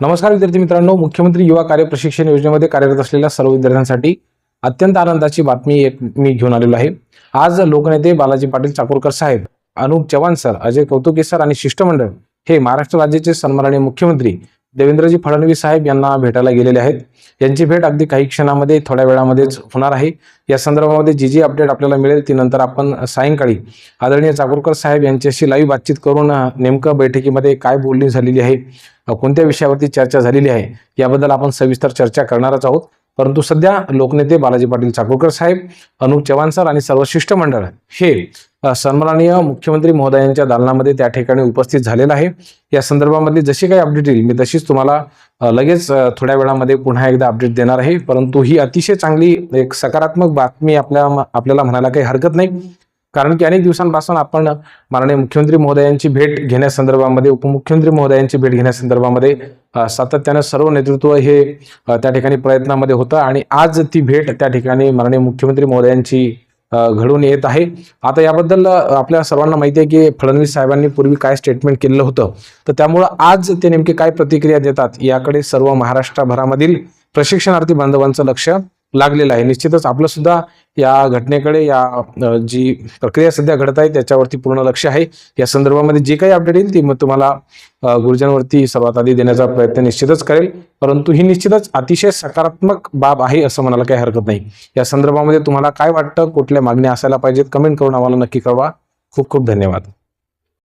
नमस्कार विद्यार्थी मित्रांनो मुख्यमंत्री युवा कार्य प्रशिक्षण योजनेमध्ये कार्यरत असलेल्या सर्व विद्यार्थ्यांसाठी अत्यंत आनंदाची बातमी एक मी घेऊन आलेलो आहे. आज लोकनेते बालाजी पाटील चाकूरकर साहेब अनुप चव्हाण सर अजय कौतुके सर आणि शिष्टमंडळ हे महाराष्ट्र राज्याचे सन्माननीय मुख्यमंत्री देवेंद्रजी फडणवीस साहेब यांना भेटायला गेलेले आहेत. यांची भेट अगदी काही क्षणामध्ये थोड्या वेळामध्येच होणार आहे. या संदर्भामध्ये जी जी अपडेट आपल्याला मिळेल ती नंतर आपण सायंकाळी आदरणीय चाकूरकर साहेब यांच्याशी लाईव्ह बातचीत करून नेमकं बैठकीमध्ये काय बोलणी झालेली आहे कोणत्या विषयावरती चर्चा झालेली आहे याबद्दल आपण सविस्तर चर्चा करणारच आहोत. परंतु सध्या लोकनेते बालाजी पाटील चाकूरकर साहेब अनुप चव्हाण सर आणि सर्व शिष्टमंडळ हे सन्माननीय मुख्यमंत्री महोदयांच्या दालनामध्ये त्या ठिकाणी उपस्थित झालेलं आहे. या संदर्भामध्ये जशी काही अपडेट येईल मी तशीच तुम्हाला लगेच थोड्या वेळामध्ये पुन्हा एकदा अपडेट देणार आहे. परंतु ही अतिशय चांगली एक सकारात्मक बातमी आपल्या आपल्याला म्हणायला काही हरकत नाही. कारण की अनेक दिवसांपासून आपण माननीय मुख्यमंत्री महोदयांची भेट घेण्यासंदर्भामध्ये उपमुख्यमंत्री महोदयांची भेट घेण्यासंदर्भामध्ये सातत्यानं सर्व नेतृत्व हे त्या ठिकाणी प्रयत्नामध्ये होतं आणि आज ती भेट त्या ठिकाणी माननीय मुख्यमंत्री महोदयांची घडून येत आहे. आता याबद्दल आपल्या सर्वांना माहिती आहे की फडणवीस साहेबांनी पूर्वी काय स्टेटमेंट केलेलं होतं. तर त्यामुळं आज ते नेमके काय प्रतिक्रिया देतात याकडे सर्व महाराष्ट्रभरामधील प्रशिक्षणार्थी बांधवांचं लक्ष लागलेलं आहे. निश्चितच आपलं सुद्धा या घटनेकडे या जी प्रक्रिया सध्या घडत आहे त्याच्यावरती पूर्ण लक्ष आहे. या संदर्भामध्ये जे काही अपडेट येईल ती मग तुम्हाला गुरुजनवरती सर्वात आधी देण्याचा प्रयत्न निश्चितच करेल. परंतु ही निश्चितच अतिशय सकारात्मक बाब आहे असं म्हणायला काही हरकत नाही. या संदर्भामध्ये तुम्हाला काय वाटतं कुठल्या मागण्या असायला पाहिजेत कमेंट करून आम्हाला नक्की कळवा. खूप खूप धन्यवाद.